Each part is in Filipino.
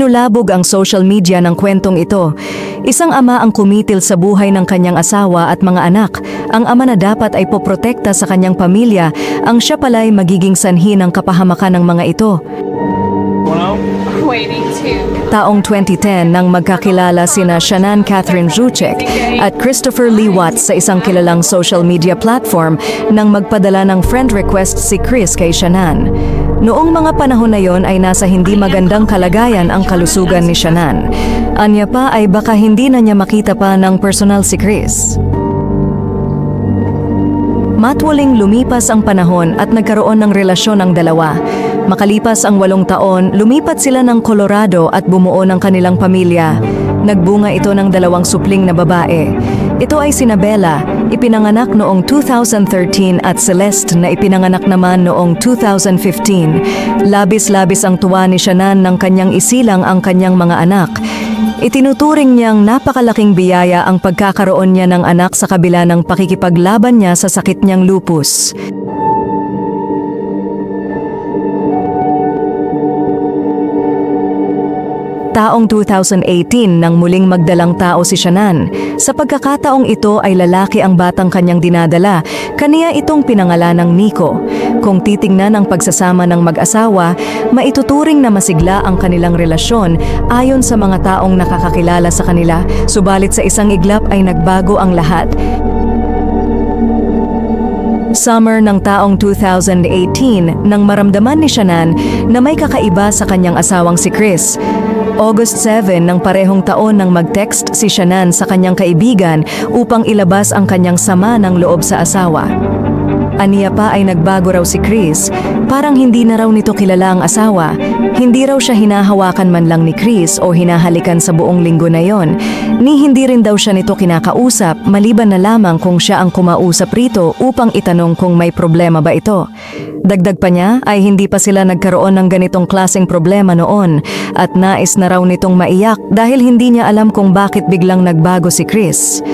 Binulabog ang social media ng kwentong ito. Isang ama ang kumitil sa buhay ng kanyang asawa at mga anak. Ang ama na dapat ay poprotekta sa kanyang pamilya, ang siya pala'y magiging sanhi ng kapahamakan ng mga ito. Taong 2010 nang magkakilala sina Shannon Catherine Zucek at Christopher Lee Watts sa isang kilalang social media platform nang magpadala ng friend request si Chris kay Shannon. Noong mga panahon na yon ay nasa hindi magandang kalagayan ang kalusugan ni Shannon. Anya pa ay baka hindi na niya makita pa ng personal si Chris. Matwaling lumipas ang panahon at nagkaroon ng relasyon ang dalawa. Makalipas ang walong taon, lumipat sila ng Colorado at bumuo ng kanilang pamilya. Nagbunga ito ng dalawang supling na babae. Ito ay si Bella, ipinanganak noong 2013 at Celeste na ipinanganak naman noong 2015. Labis-labis ang tuwa ni Shannon ng kanyang isilang ang kanyang mga anak. Itinuturing niyang napakalaking biyaya ang pagkakaroon niya ng anak sa kabila ng pakikipaglaban niya sa sakit niyang lupus. Taong 2018 nang muling magdalang tao si Shannon. Sa pagkakataong ito ay lalaki ang batang kanyang dinadala, kaniya itong pinangalan ng Nico. Kung titingnan ang pagsasama ng mag-asawa, maituturing na masigla ang kanilang relasyon ayon sa mga taong nakakakilala sa kanila, subalit sa isang iglap ay nagbago ang lahat. Summer ng taong 2018 nang maramdaman ni Shannon na may kakaiba sa kanyang asawang si Chris. August 7 ng parehong taon nang mag-text si Shannon sa kanyang kaibigan upang ilabas ang kanyang sama ng loob sa asawa. Aniya pa ay nagbago raw si Chris, parang hindi na raw nito kilala ang asawa. Hindi raw siya hinahawakan man lang ni Chris o hinahalikan sa buong linggo na yon. Ni hindi rin daw siya nito kinakausap, maliban na lamang kung siya ang kumausap rito upang itanong kung may problema ba ito. Dagdag pa niya ay hindi pa sila nagkaroon ng ganitong klaseng problema noon at nais na raw nitong maiyak dahil hindi niya alam kung bakit biglang nagbago si Chris.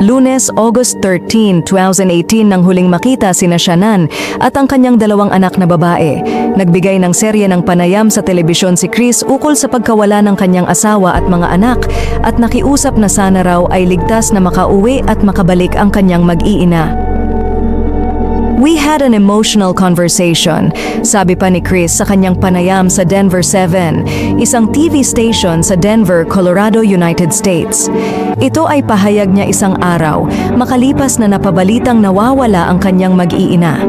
Lunes, August 13, 2018 nang huling makita sina Shannon at ang kanyang dalawang anak na babae. Nagbigay ng serye ng panayam sa telebisyon si Chris ukol sa pagkawala ng kanyang asawa at mga anak at nakiusap na sana raw ay ligtas na makauwi at makabalik ang kanyang mag-iina. We had an emotional conversation, sabi pa ni Chris sa kanyang panayam sa Denver 7, isang TV station sa Denver, Colorado, United States. Ito ay pahayag niya isang araw, makalipas na napabalitang nawawala ang kanyang mag-iina.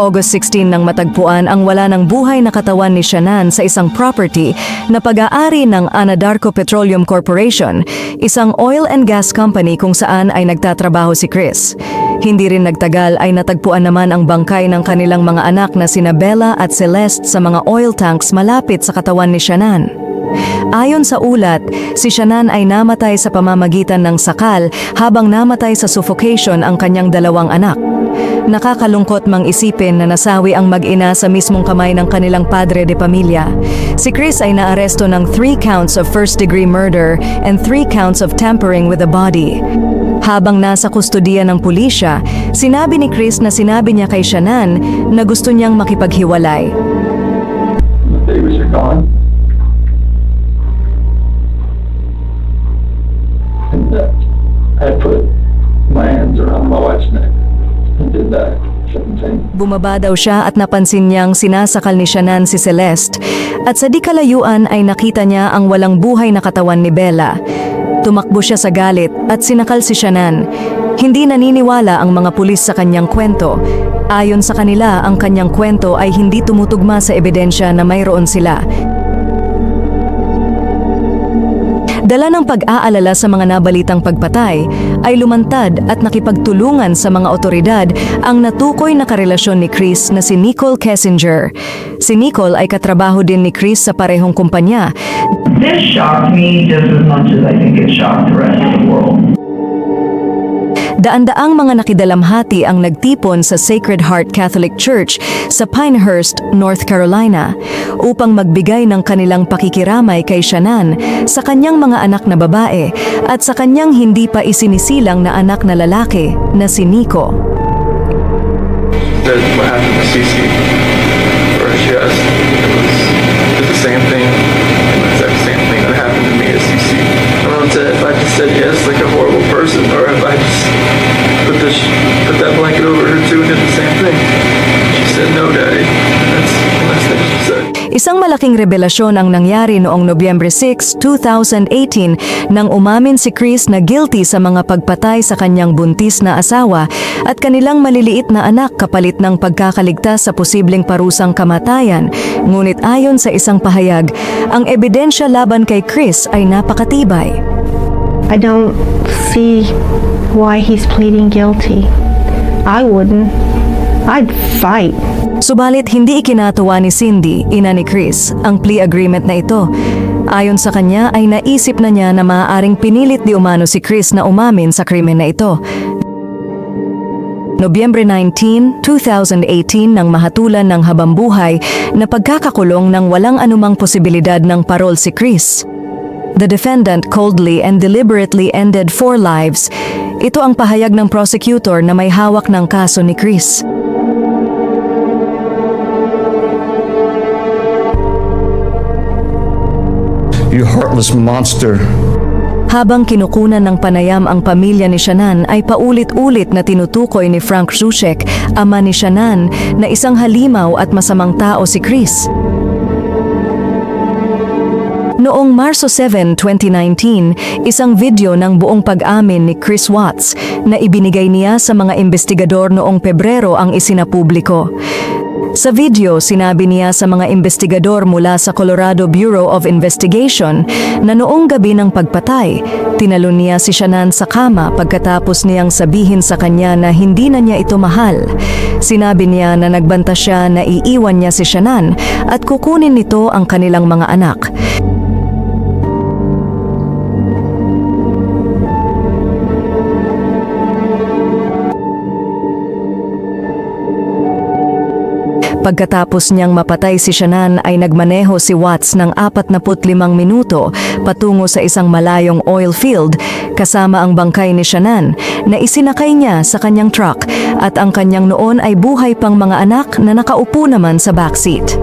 August 16 nang matagpuan ang wala ng buhay na katawan ni Shannon sa isang property na pag-aari ng Anadarko Petroleum Corporation, isang oil and gas company kung saan ay nagtatrabaho si Chris. Hindi rin nagtagal ay natagpuan naman ang bangkay ng kanilang mga anak na sina Bella at Celeste sa mga oil tanks malapit sa katawan ni Shannon. Ayon sa ulat, si Shannon ay namatay sa pamamagitan ng sakal habang namatay sa suffocation ang kanyang dalawang anak. Nakakalungkot mang isipin na nasawi ang mag-ina sa mismong kamay ng kanilang padre de pamilya. Si Chris ay naaresto ng three counts of first-degree murder and three counts of tampering with a body. Habang nasa kustodiya ng pulisya, sinabi ni Chris na sinabi niya kay Shannon na gusto niyang makipaghiwalay. Uh, I put my hands around my wife's neck and did that. Bumaba daw siya at napansin niyang sinasakal ni Shannon si Celeste at sa di kalayuan ay nakita niya ang walang buhay na katawan ni Bella. Tumakbo siya sa galit at sinakal si Shannon. Hindi naniniwala ang mga pulis sa kanyang kwento. Ayon sa kanila, ang kanyang kwento ay hindi tumutugma sa ebidensya na mayroon sila. Dala ng pag-aalala sa mga nabalitang pagpatay, ay lumantad at nakipagtulungan sa mga otoridad ang natukoy na karelasyon ni Chris na si Nicole Kessinger. Si Nicole ay katrabaho din ni Chris sa parehong kumpanya This shocked me just as much as I think it shocked the rest of the world. Daan-daang mga nakidalamhati ang nagtipon sa Sacred Heart Catholic Church sa Pinehurst, North Carolina upang magbigay ng kanilang pakikiramay kay Shannan sa kanyang mga anak na babae at sa kanyang hindi pa isinisilang na anak na lalaki na si Nico. that what happened to Cece, Isang malaking revelasyon ang nangyari noong Nobyembre 6, 2018 nang umamin si Chris na guilty sa mga pagpatay sa kanyang buntis na asawa at kanilang maliliit na anak kapalit ng pagkakaligtas sa posibleng parusang kamatayan. Ngunit ayon sa isang pahayag, ang ebidensya laban kay Chris ay napakatibay. I don't see why he's pleading guilty. I wouldn't. I'd fight. Subalit hindi ikinatuwa ni Cindy, ina ni Chris, ang plea agreement na ito. Ayon sa kanya ay naisip na niya na maaaring pinilit di umano si Chris na umamin sa krimen na ito. Nobyembre 19, 2018 nang mahatulan ng habambuhay na pagkakakulong ng walang anumang posibilidad ng parol si Chris. The defendant coldly and deliberately ended four lives. Ito ang pahayag ng prosecutor na may hawak ng kaso ni Chris. You heartless monster. Habang kinukunan ng panayam ang pamilya ni Shannan ay paulit-ulit na tinutukoy ni Frank Zuzek, ama ni Shannan, na isang halimaw at masamang tao si Chris. Noong Marso 7, 2019, isang video ng buong pag-amin ni Chris Watts na ibinigay niya sa mga investigador noong Pebrero ang isinapubliko. Sa video, sinabi niya sa mga investigador mula sa Colorado Bureau of Investigation na noong gabi ng pagpatay, tinalon niya si Shannan sa kama pagkatapos niyang sabihin sa kanya na hindi na niya ito mahal. Sinabi niya na nagbanta siya na iiwan niya si Shannan at kukunin nito ang kanilang mga anak. Pagkatapos niyang mapatay si Shannan ay nagmaneho si Watts ng 45 minuto patungo sa isang malayong oil field kasama ang bangkay ni Shannan na isinakay niya sa kanyang truck at ang kanyang noon ay buhay pang mga anak na nakaupo naman sa backseat.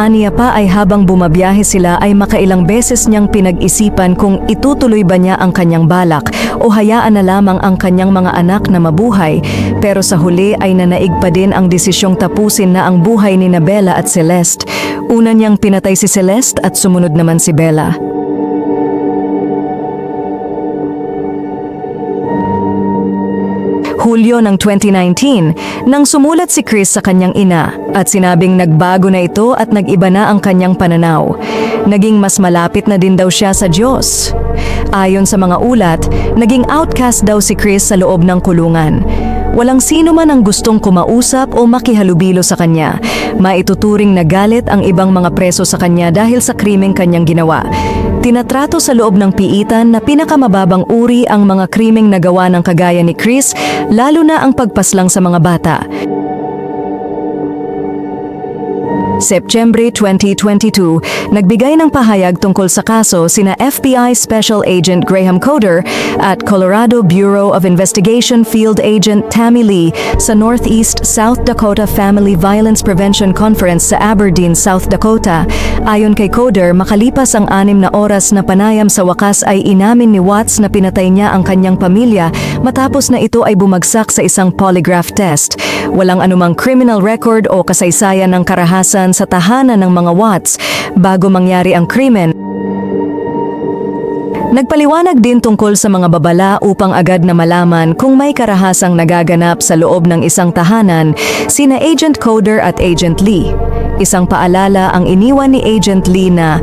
Aniya pa ay habang bumabiyahe sila ay makailang beses niyang pinag-isipan kung itutuloy ba niya ang kanyang balak o hayaan na lamang ang kanyang mga anak na mabuhay pero sa huli ay nanaig pa din ang desisyong tapusin na ang buhay ni Bella at Celeste. Una niyang pinatay si Celeste at sumunod naman si Bella. Hulyo ng 2019 nang sumulat si Chris sa kanyang ina at sinabing nagbago na ito at nag-iba na ang kanyang pananaw. Naging mas malapit na din daw siya sa Diyos. Ayon sa mga ulat, naging outcast daw si Chris sa loob ng kulungan. Walang sino man ang gustong kumausap o makihalubilo sa kanya. Maituturing na galit ang ibang mga preso sa kanya dahil sa krimeng kanyang ginawa. Tinatrato sa loob ng piitan na pinakamababang uri ang mga krimeng nagawa ng kagaya ni Chris, lalo na ang pagpaslang sa mga bata. September 2022, nagbigay ng pahayag tungkol sa kaso sina FBI Special Agent Graham Coder at Colorado Bureau of Investigation Field Agent Tammy Lee sa Northeast South Dakota Family Violence Prevention Conference sa Aberdeen, South Dakota. Ayon kay Coder, makalipas ang anim na oras na panayam sa wakas ay inamin ni Watts na pinatay niya ang kanyang pamilya matapos na ito ay bumagsak sa isang polygraph test. Walang anumang criminal record o kasaysayan ng karahasan sa tahanan ng mga Watts bago mangyari ang krimen. Nagpaliwanag din tungkol sa mga babala upang agad na malaman kung may karahasang nagaganap sa loob ng isang tahanan sina Agent Coder at Agent Lee. Isang paalala ang iniwan ni Agent Lee na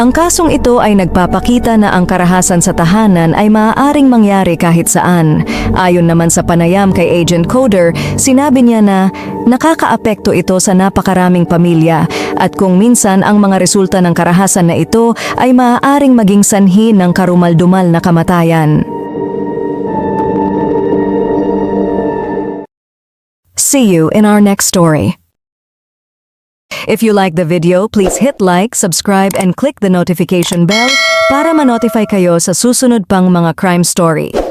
ang kasong ito ay nagpapakita na ang karahasan sa tahanan ay maaaring mangyari kahit saan. Ayon naman sa panayam kay Agent Coder, sinabi niya na nakakaapekto ito sa napakaraming pamilya at kung minsan ang mga resulta ng karahasan na ito ay maaaring maging sanhi ng karumaldumal na kamatayan. See you in our next story. If you like the video, please hit like, subscribe, and click the notification bell para ma-notify kayo sa susunod pang mga crime story.